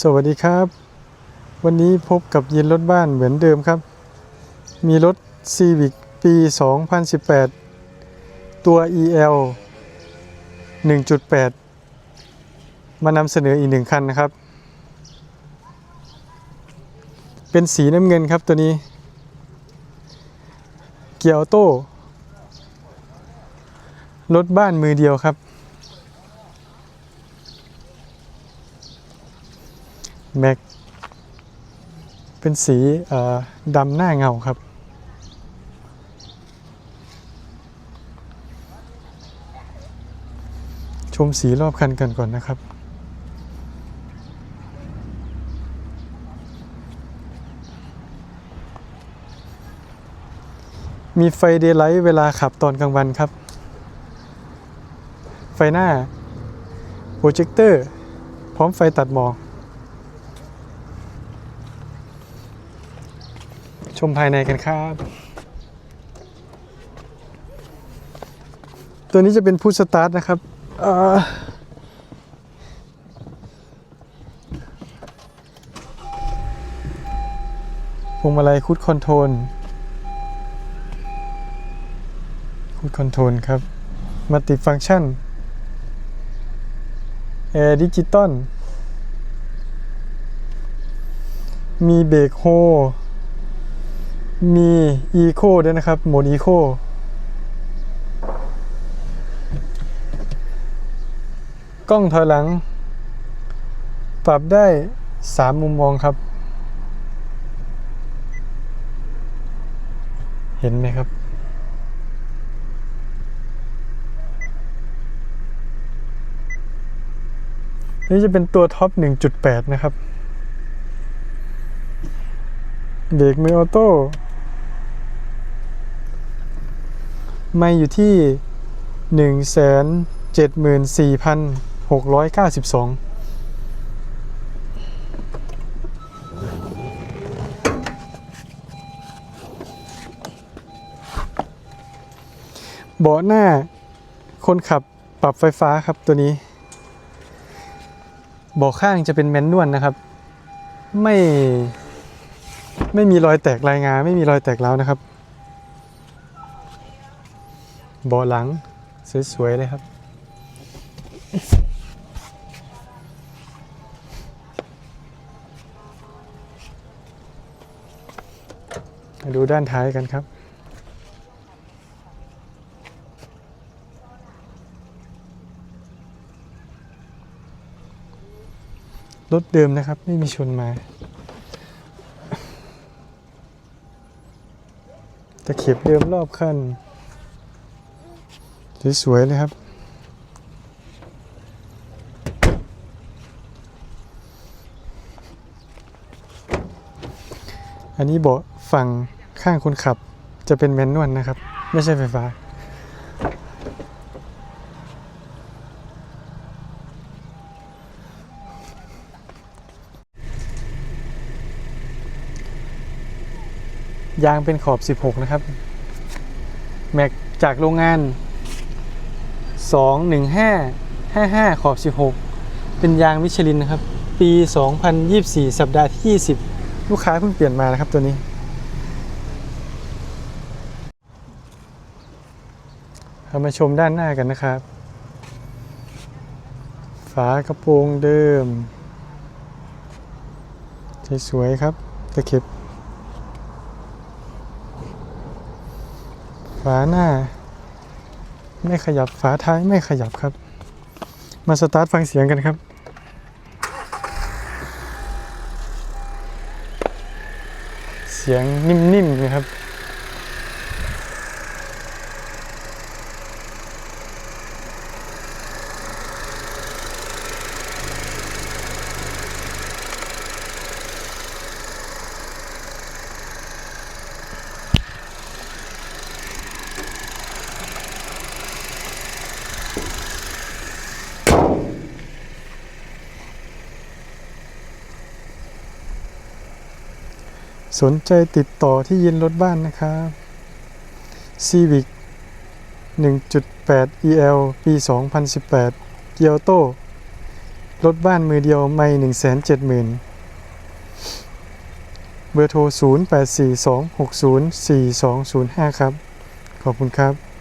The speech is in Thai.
สวัสดีครับ วันนี้พบกับย็นรถบ้านเหมือนเดิมครับ มีรถ Civic ปี 2018 ตัว EL 1.8 มานำเสนออีกหนึ่งคันนะครับ เป็นสีน้ำเงินครับตัวนี้ เกียร์ออโต้รถบ้านมือเดียวครับ แม็ก เป็นสีดำหน้าเงาครับ ชมสีรอบคันกันก่อนนะครับมีไฟเดย์ไลท์เวลาขับตอนกลางวันครับ ไฟหน้า โปรเจคเตอร์ พร้อมไฟตัดหมอก ชมภายในกันครับ ตัวนี้จะเป็นพุชสตาร์ทนะครับอ่อพวงมาลัยคูดคอนโทรลคูดคอนโทรลครับมัลติฟัง c t ชันแอร์ดิจิตอลมีเบรกโฮ มี Eco ด้วยนะครับ โหมด Eco กล้องถอยหลัง ปรับได้ 3 มุมมองครับ เห็นไหมครับ นี่จะเป็นตัวท็อป 1.8 นะครับ เบรกมือออโต้ ไม่อยู่ที่ 174,692เบาะหน้าคนขับปรับไฟฟ้าครับตัวนี้เบาะข้างจะเป็นแมนนวลนะครับ ไม่ไม่มีรอยแตกรายงานไม่มีรอยแตกแล้วนะครับ บาหลัง สวย ๆ เลยครับมาดูด้านท้ายกันครับรถเดิมนะครับ ไม่มีชนมาตะเข็บเดิมรอบคัน สวยๆเลยครับ อันนี้เบาะฝั่งข้างคนขับจะเป็นแมนนวลนะครับ ไม่ใช่ไฟฟ้า ยางเป็นขอบ 16 นะครับ แม็กจากโรงงาน 21555 ขอบ 16 เป็นยางมิชลินนะครับ ปี 2024 สัปดาห์ที่ 20 ลูกค้าเพิ่งเปลี่ยนมานะครับตัวนี้ เรามาชมด้านหน้ากันนะครับ ฝากระโปรงเดิม สวยๆครับตะเข็บฝาหน้า ไม่ขยับฝาท้ายไม่ขยับครับ มาสตาร์ทฟังเสียงกันครับเสียงนิ่มๆนะครับ สนใจติดต่อที่ยินรถบ้านนะครับ Civic 1.8 EL ปี 2018 เกียวโตรถบ้านมือเดียวไม่ 1 7 0 0 0 0 เบอร์โทร 0842604205 ครับ ขอบคุณครับ